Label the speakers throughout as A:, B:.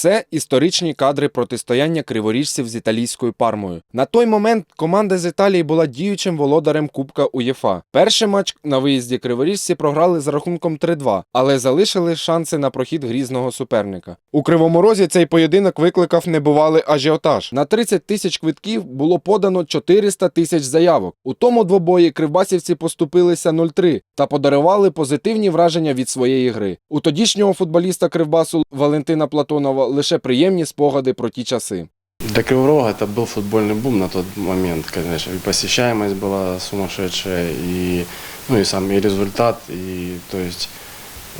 A: Це історичні кадри протистояння криворіжців з італійською пармою. На той момент команда з Італії була діючим володарем Кубка УЄФА. Перший матч на виїзді криворіжці програли з рахунком 3-2, але залишили шанси на прохід грізного суперника. У Кривому Розі цей поєдинок викликав небувалий ажіотаж. На 30 тисяч квитків було подано 400 тисяч заявок. У тому двобої кривбасівці поступилися 0-3 та подарували позитивні враження від своєї гри. У тодішнього футболіста Кривбасу Валентина Платонова лише приємні спогади про ті часи.
B: Для Кривого Рога это был футбольный бум на тот момент, конечно. И посещаемость была сумасшедшая, и, ну, и сам и результат, и то есть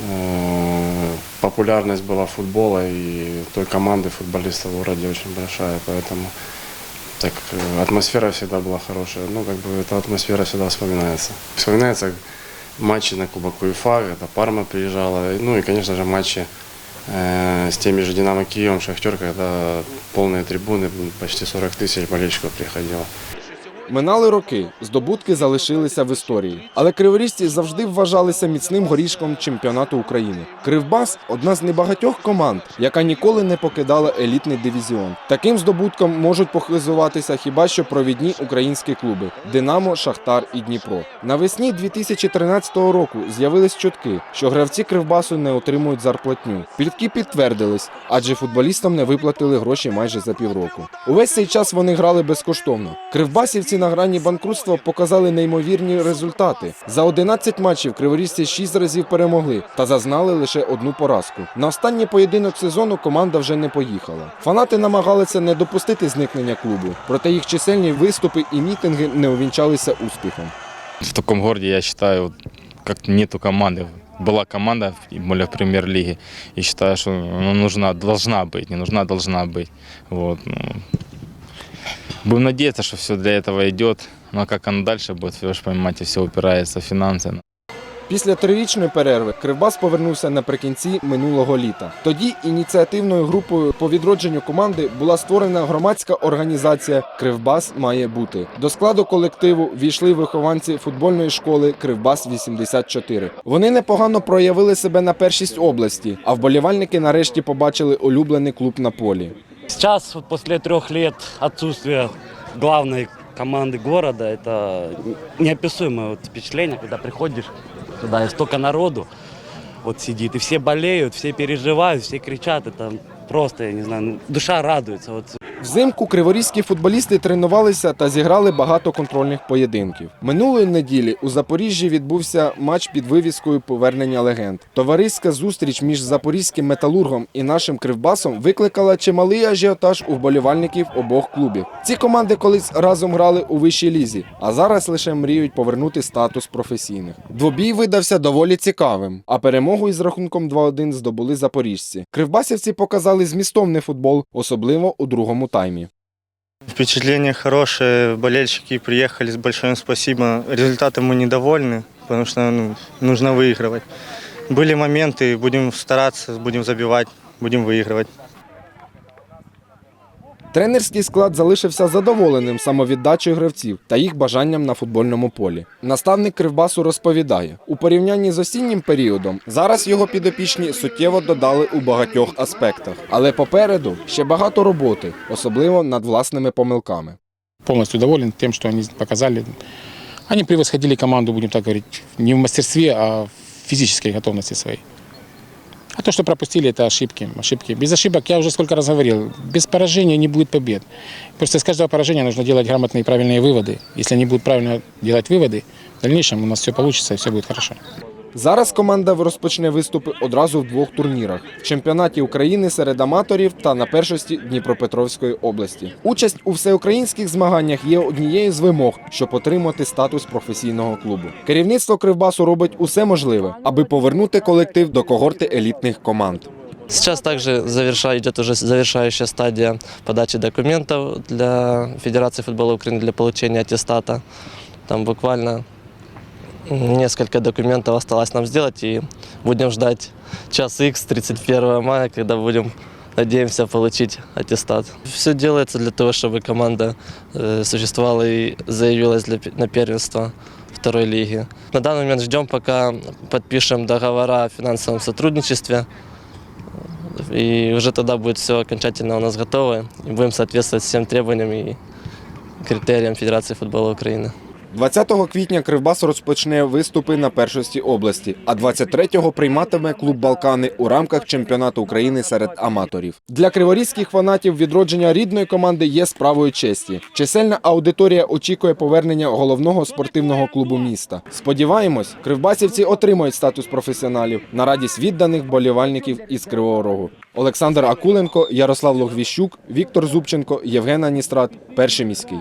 B: э, популярность была футбола и той команды футболистов в городе очень большая, поэтому так э, атмосфера всегда была хорошая. Ну, как бы эта атмосфера всегда вспоминается. Вспоминается матчи на Кубок УЕФА, когда Парма приезжала, ну и, конечно же, матчи э, с теми же Динамо Киевом, Шахтер, когда полные трибуны, почти 40 тысяч болельщиков приходило.
A: Минали роки, здобутки залишилися в історії. Але криворіжці завжди вважалися міцним горішком чемпіонату України. Кривбас одна з небагатьох команд, яка ніколи не покидала елітний дивізіон. Таким здобутком можуть похизуватися хіба що провідні українські клуби Динамо, Шахтар і Дніпро. Навесні 2013 року з'явились чутки, що гравці Кривбасу не отримують зарплатню. Плітки підтвердились, адже футболістам не виплатили гроші майже за півроку. Увесь цей час вони грали безкоштовно. Кривбасівці на грані банкрутства показали неймовірні результати. За 11 матчів криворіжці 6 разів перемогли та зазнали лише одну поразку. На останній поєдинок сезону команда вже не поїхала. Фанати намагалися не допустити зникнення клубу, проте їх чисельні виступи і мітинги не увінчалися успіхом.
C: В таком городе, я считаю, вот как нету команды. Была команда, тем более в премьер-лиге, и считаю, что ну, нужна, должна быть, не нужна, должна быть. Вот, ну. Будем надеяться, что все для этого идет. Ну а как оно дальше будет, вы же понимаете, все упирается в финансы.
A: Після трирічної перерви Кривбас повернувся наприкінці минулого літа. Тоді ініціативною групою по відродженню команди була створена громадська організація Кривбас має бути. До складу колективу війшли вихованці футбольної школи Кривбас 84. Вони непогано проявили себе на першість області, а вболівальники нарешті побачили улюблений клуб на полі.
D: Сейчас, вот после трех лет отсутствия главной команды города, это неописуемое вот впечатление, когда приходишь туда, и столько народу вот сидит, и все болеют, все переживают, все кричат, это просто, я не знаю, ну, душа радуется. Вот
A: Взимку криворізькі футболісти тренувалися та зіграли багато контрольних поєдинків. Минулої неділі у Запоріжжі відбувся матч під вивіскою повернення легенд. Товариська зустріч між запорізьким металургом і нашим кривбасом викликала чималий ажіотаж у вболівальників обох клубів. Ці команди колись разом грали у вищій лізі, а зараз лише мріють повернути статус професійних. Двобій видався доволі цікавим, а перемогу із рахунком 2-1 здобули запоріжці. Кривбасівці показали змістовний футбол, особливо у другому таймі.
E: Впечатления хорошие, болельщики приехали, с большое им спасибо. Результатом мы недовольны, потому что ну, нужно выигрывать. Были моменты, будем стараться, будем забивать, будем выигрывать.
A: Тренерський склад залишився задоволеним самовіддачею гравців та їх бажанням на футбольному полі. Наставник Кривбасу розповідає, у порівнянні з осіннім періодом зараз його підопічні суттєво додали у багатьох аспектах, але попереду ще багато роботи, особливо над власними помилками.
F: полностью доволен тем, что они показали. Они превосходили команду, будем так говорить, не в мастерстве, а в физической готовности своей. А то, что пропустили, это ошибки. ошибки. Без ошибок, я уже сколько раз говорил, без поражения не будет побед. Просто из каждого поражения нужно делать грамотные и правильные выводы. Если они будут правильно делать выводы, в дальнейшем у нас все получится и все будет хорошо.
A: Зараз команда розпочне виступи одразу в двох турнірах: в чемпіонаті України серед аматорів та на першості Дніпропетровської області. Участь у всеукраїнських змаганнях є однією з вимог, щоб отримати статус професійного клубу. Керівництво Кривбасу робить усе можливе, аби повернути колектив до когорти елітних команд.
G: Сейчас также идет уже завершающая стадия подачи документов для Федерации футбола Украины для получения аттестата. Там буквально несколько документов осталось нам сделать и будем ждать час X 31 мая, когда будем надеемся получить аттестат. Все делается для того, чтобы команда э, существовала и заявилась для, на первенство второй лиги. На данный момент ждем, пока подпишем договора о финансовом сотрудничестве И уже тогда будет все окончательно у нас готово. И будем соответствовать всем требованиям и критериям Федерации футбола Украины.
A: 20 квітня Кривбас розпочне виступи на першості області, а 23-го прийматиме клуб Балкани у рамках чемпіонату України серед аматорів. Для криворізьких фанатів відродження рідної команди є справою честі. Чисельна аудиторія очікує повернення головного спортивного клубу міста. Сподіваємось, кривбасівці отримають статус професіоналів на радість відданих болівальників із Кривого Рогу. Олександр Акуленко, Ярослав Логвіщук, Віктор Зубченко, Євген Аністрат, перший міський.